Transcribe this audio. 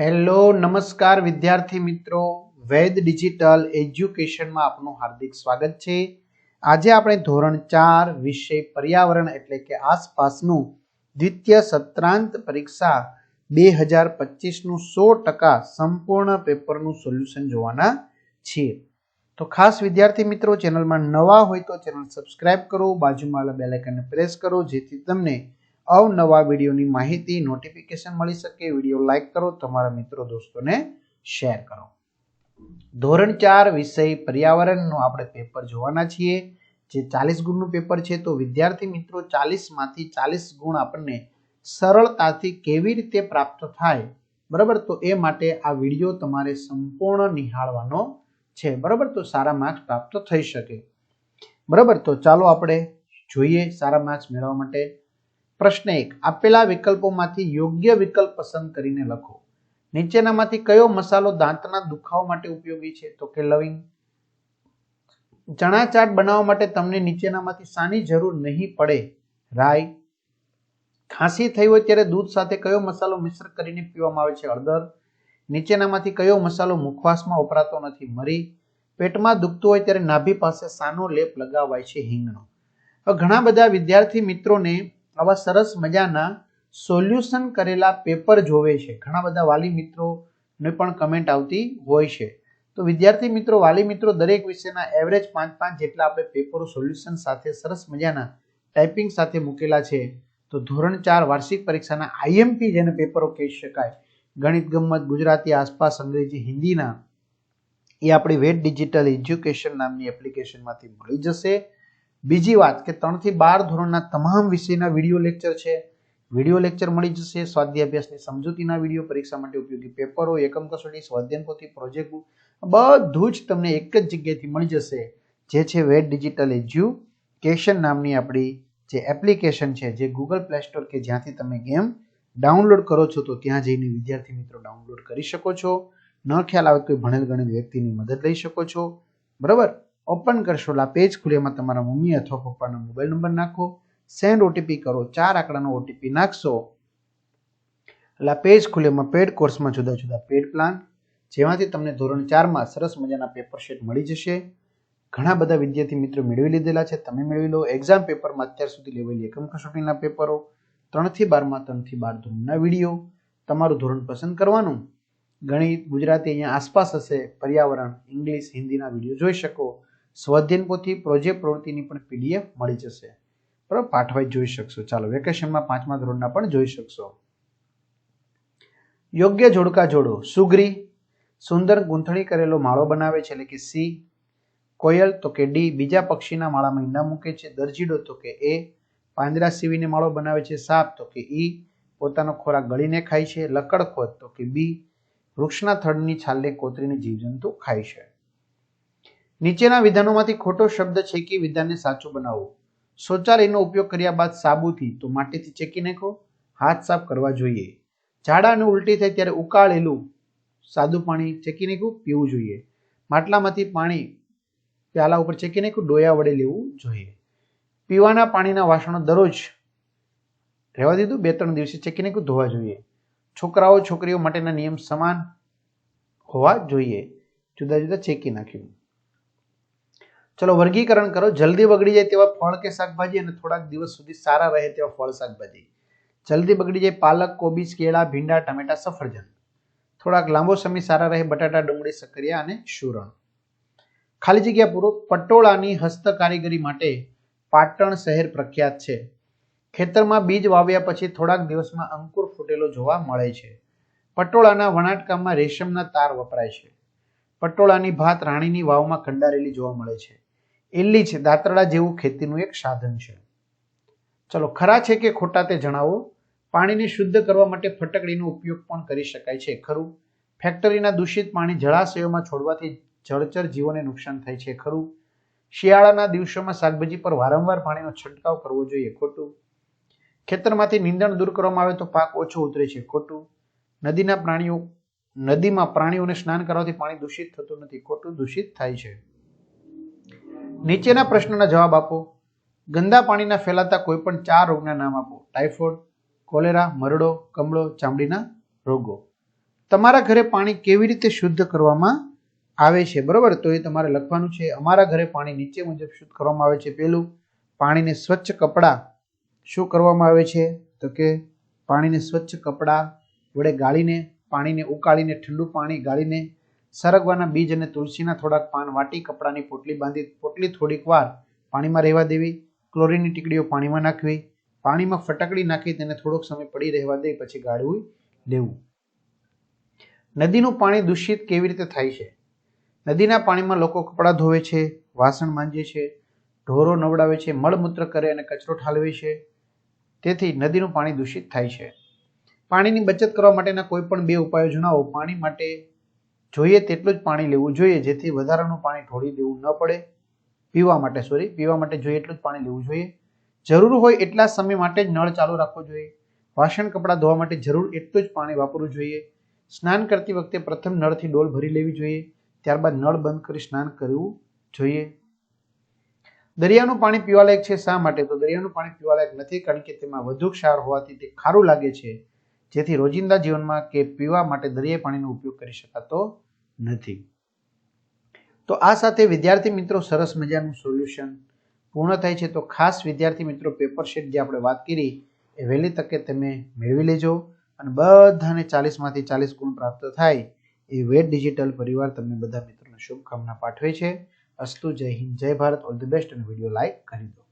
Hello, નમસ્કાર વિદ્યાર્થી મિત્રો. વેદ ડિજિટલ એજ્યુકેશનમાં આપનું હાર્દિક સ્વાગત છે. આજે આપણે ધોરણ ચાર વિષય પર્યાવરણ એટલે કે આસપાસનું દ્વિતીય સત્રાંત પરીક્ષા બે હજાર પચીસનું સો ટકા સંપૂર્ણ પેપરનું સોલ્યુશન જોવાના છીએ. તો ખાસ વિદ્યાર્થી મિત્રો, ચેનલમાં નવા હોય તો ચેનલ સબસ્ક્રાઇબ કરો, બાજુમાં બેલ આઇકનને પ્રેસ કરો, જેથી તમને અવનવા વિડીયોની માહિતી નોટિફિકેશન મળી શકે, વીડિયો લાઈક કરો, તમારા મિત્રો દોસ્તોને શેર કરો. ધોરણ ચાર વિષય પર્યાવરણનું આપણે પેપર જોવાના છીએ. જે ચાલીસ ગુણનું પેપર છે તો વિદ્યાર્થી મિત્રો ચાલીસમાંથી ચાલીસ ગુણ આપણને સરળતાથી કેવી રીતે પ્રાપ્ત થાય, બરાબર? તો એ માટે આ વીડિયો તમારે સંપૂર્ણ નિહાળવાનો છે, બરાબર? તો સારા માર્ક્સ પ્રાપ્ત થઈ શકે. બરાબર? તો ચાલો આપણે જોઈએ સારા માર્ક્સ મેળવવા માટે. પ્રશ્ન એક, આપેલા વિકલ્પોમાંથી યોગ્ય વિકલ્પ પસંદ કરીને લખો. નીચેનામાંથી કયો મસાલો દાંતના દુખાવા માટે ઉપયોગી છે? તો કે લવિંગ. ચણા ચાટ બનાવવા માટે તમને નીચેનામાંથી સાની જરૂર નહીં પડે. રાઈ. ખાંસી થઈ હોય ત્યારે દૂધ સાથે કયો મસાલો મિશ્ર કરીને પીવામાં આવે છે? હળદર. નીચેનામાંથી કયો મસાલો મુખવાસમાં વપરાતો નથી? મરી. પેટમાં દુખતું હોય ત્યારે નાભી પાસે સાનો લેપ લગાવાય છે હિંગનો. ઘણા બધા વિદ્યાર્થી મિત્રોને આવા સરસ મજાના સોલ્યુશન કરેલા પેપર જોવે છે. ઘણા બધા વાલી મિત્રોને પણ કમેન્ટ આવતી હોય છે. તો વિદ્યાર્થી મિત્રો, વાલી મિત્રો, દરેક વિષયના એવરેજ પાંચ પાંચ જેટલા આપણે પેપરો સોલ્યુશન સાથે સરસ મજાના ટાઈપિંગ સાથે મૂકેલા છે. તો ધોરણ ચાર વાર્ષિક પરીક્ષાના આઈએમપી જેને પેપરો કહી શકાય, ગણિત ગમત, ગુજરાતી, આસપાસ અંગ્રેજી, હિન્દીના, એ આપણી વેટ ડિજિટલ એજ્યુકેશન નામની એપ્લિકેશનમાંથી મળી જશે. બીજી વાત કે ત્રણથી બાર ધોરણના તમામ વિષયના વીડિયો લેક્ચર છે. વીડિયો લેક્ચર મળી જશે. સ્વાધ્યાય અભ્યાસની સમજૂતીના વીડિયો પરીક્ષા માટે ઉપયોગી પેપરો, એકમ કસોટી સ્વાધ્યાય પોથી પ્રોજેક્ટ બધું જ તમને એક જ જગ્યાએથી મળી જશે. જે છે વેટ ડિજિટલ એજ્યુકેશન નામની આપણી જે એપ્લિકેશન છે, જે ગૂગલ પ્લે સ્ટોર કે જ્યાંથી તમે ગેમ ડાઉનલોડ કરો છો, તો ત્યાં જઈને વિદ્યાર્થી મિત્રો ડાઉનલોડ કરી શકો છો. ન ખ્યાલ આવે કોઈ ભણેલ ગણેલ વ્યક્તિની મદદ લઈ શકો છો. બરાબર? ઓપન કરશો એટલે પેજ ખુલે એમાં તમારા મમ્મી અથવા પપ્પાનો મોબાઈલ નંબર નાખો સેન્ડ ઓટીપી કરો, ચાર આંકડાનો ઓટીપી નાખશો. એટલે પેજ ખુલે એમાં પેડ કોર્સમાં જુદા જુદા પેડ પ્લાન, જેમાંથી તમને ધોરણ ચારમાં સરસ મજાના પેપર શીટ મળી જશે. ઘણા બધા વિદ્યાર્થી મિત્રો મેળવી લીધેલા છે, તમે મેળવી લો. એક્ઝામ પેપરમાં અત્યાર સુધી લેવાયેલી એકમ કસોટીના પેપરો, ત્રણથી બારમાં, ત્રણથી બાર ધોરણના વીડિયો, તમારું ધોરણ પસંદ કરવાનું. ગણિત, ગુજરાતી અહીંયા આસપાસ હશે, પર્યાવરણ, ઇંગ્લિશ, હિન્દીના વીડિયો જોઈ શકો. સ્વાધ્યાયન પોથી પ્રોજેક્ટ પ્રવૃત્તિની પણ પીડીએફ મળી જશે. બરાબર? પાઠવાઈ જોઈ શકશો. ચાલો વેકેશનમાં પાંચમા ધોરણના પણ જોઈ શકશો. યોગ્ય જોડકા જોડો. સુગ્રી, સુંદર ગૂંથણી કરેલો માળો બનાવે છે, એટલે કે સી. કોયલ તો કે ડી. બીજા પક્ષીના માળામાં ઈંડા મૂકે છે, દરજીડો તો કે એ. પાંદડા સીવીને માળો બનાવે છે, સાપ તો કે ઈ. પોતાનો ખોરાક ગળીને ખાય છે, લકડખોદ તો કે બી. વૃક્ષના થડની છાલને કોતરીને જીવજંતુ ખાય છે. નીચેના વિધાનોમાંથી ખોટો શબ્દ છેકી વિધાનને સાચું બનાવો શૌચાલયનો ઉપયોગ કર્યા બાદ સાબુથી, તો માટીથી ચેકી નાખો. હાથ સાફ કરવા જોઈએ. ઝાડા અને ઉલટી થાય ત્યારે ઉકાળેલું સાદું પાણી ચેકી નાખવું, પીવું જોઈએ. માટલામાંથી પાણી પ્યાલા ઉપર ચેકી નાખવું, ડોયા વડે લેવું જોઈએ. પીવાના પાણીના વાસણો દરરોજ રહેવા દીધું, બે ત્રણ દિવસે ચેકી નાખ્યું ધોવા જોઈએ. છોકરાઓ, છોકરીઓ માટેના નિયમ સમાન હોવા જોઈએ. જુદા જુદા ચેકી નાખ્યું. ચલો વર્ગીકરણ કરો. જલ્દી બગડી જાય તેવા ફળ કે શાકભાજી અને થોડાક દિવસ સુધી સારા રહે તેવા ફળ શાકભાજી. જલ્દી બગડી જાય પાલક, કોબીજ, કેળા, ભીંડા, ટમેટા, સફરજન. થોડાક લાંબો સમય સારા રહે બટાટા, ડુંગળી સક્રિયા અને શુરણ. ખાલી જગ્યા પૂરો. પટોળાની હસ્તકારીગરી માટે પાટણ શહેર પ્રખ્યાત છે. ખેતરમાં બીજ વાવ્યા પછી થોડાક દિવસમાં અંકુર ફૂટેલો જોવા મળે છે. પટોળાના વણાટકામમાં રેશમના તાર વપરાય છે. પટોળાની ભાત રાણીની વાવમાં કંડારેલી જોવા મળે છે. એલ્લી છે, દાંતરડા જેવું ખેતીનું એક સાધન છે. ચલો, ખરા છે કે ખોટા તે જણાવો? પાણીને શુદ્ધ કરવા માટે ફટકડીનો ઉપયોગ પણ કરી શકાય છે, ખરું? ફેક્ટરીના દૂષિત પાણી જળાશયોમાં છોડવાથી જળચર જીવોને નુકસાન થાય છે, ખરું? શિયાળાના દિવસોમાં શાકભાજી પર વારંવાર પાણીનો છંટકાવ કરવો જોઈએ, ખોટું? ખેતરમાંથી નીંદણ દૂર કરવામાં આવે તો પાક ઓછો ઉતરે છે, ખોટું? નદીના પ્રાણીઓ, નદીમાં પ્રાણીઓને સ્નાન કરવાથી પાણી દૂષિત થતું નથી, ખોટું? દૂષિત થાય છે. નીચેના પ્રશ્નોના જવાબ આપો. ગંદા પાણીના ફેલાતા કોઈ પણ ચાર રોગના નામ આપો. ટાઇફોઇડ, કોલેરા, મરડો, કમળો, ચામડીના રોગો. તમારા ઘરે પાણી કેવી રીતે શુદ્ધ કરવામાં આવે છે? બરોબર? તો એ તમારે લખવાનું છે. અમારા ઘરે પાણી નીચે મુજબ શુદ્ધ કરવામાં આવે છે. પહેલું પાણીને સ્વચ્છ કપડાં શું કરવામાં આવે છે? તો કે પાણીને સ્વચ્છ કપડાં વડે ગાળીને, પાણીને ઉકાળીને, ઠંડુ પાણી ગાળીને સરગવાના બીજ અને તુલસીના થોડાક પાન, વાટી કપડાની પોટલી બાંધી, પોટલી થોડીક વાર પાણીમાં રહેવા દેવી, ક્લોરીનની ટીકડીઓ પાણીમાં નાખવી, પાણીમાં ફટકડી નાખી તેને થોડોક સમય પડી રહેવા દઈ પછી ગાળવી લેવું. નદીનું પાણી દૂષિત કેવી રીતે થાય છે? નદીના પાણીમાં લોકો કપડાં ધોવે છે, વાસણ માંજે છે, ઢોરો નવડાવે છે મળમૂત્ર કરે અને કચરો ઠાલવે છે. તેથી નદીનું પાણી દૂષિત થાય છે. પાણીની બચત કરવા માટેના કોઈ પણ બે ઉપાયો જણાવો પાણી માટે જોઈએ તેટલું જ પાણી લેવું જોઈએ, જેથી વધારાનું પાણી ઢોળી દેવું ન પડે. પીવા માટે સોરી પીવા માટે જોઈએ એટલું જ પાણી લેવું જોઈએ. જરૂર હોય એટલા સમય માટે જ નળ ચાલુ રાખવો જોઈએ. વાસણ, કપડાં ધોવા માટે જરૂર એટલું જ પાણી વાપરવું જોઈએ. સ્નાન કરતી વખતે પ્રથમ નળથી ડોલ ભરી લેવી જોઈએ. ત્યારબાદ નળ બંધ કરી સ્નાન કરવું જોઈએ. દરિયાનું પાણી પીવાલાયક છે શા માટે? તો દરિયાનું પાણી પીવાલાયક નથી, કારણ કે તેમાં વધુ ક્ષાર હોવાથી તે ખારું લાગે છે. જેથી રોજિંદા જીવનમાં કે પીવા માટે દરિયાઈ પાણીનો ઉપયોગ કરી શકાતો નથી. તો આ સાથે વિદ્યાર્થી મિત્રો સરસ મજાનું સોલ્યુશન પૂર્ણ થાય છે. તો ખાસ વિદ્યાર્થી મિત્રો પેપર શીટ જે આપણે વાત કરી એ વહેલી તકે તમે મેળવી લેજો અને બધાને ચાલીસમાંથી ચાલીસ ગુણ પ્રાપ્ત થાય એ વેટ ડિજિટલ પરિવાર તમને બધા મિત્રોને શુભકામના પાઠવે છે. અસ્તુ જય હિન્દ, જય ભારત, ઓલ ધ બેસ્ટ અને વીડિયો લાઈક કરી દો.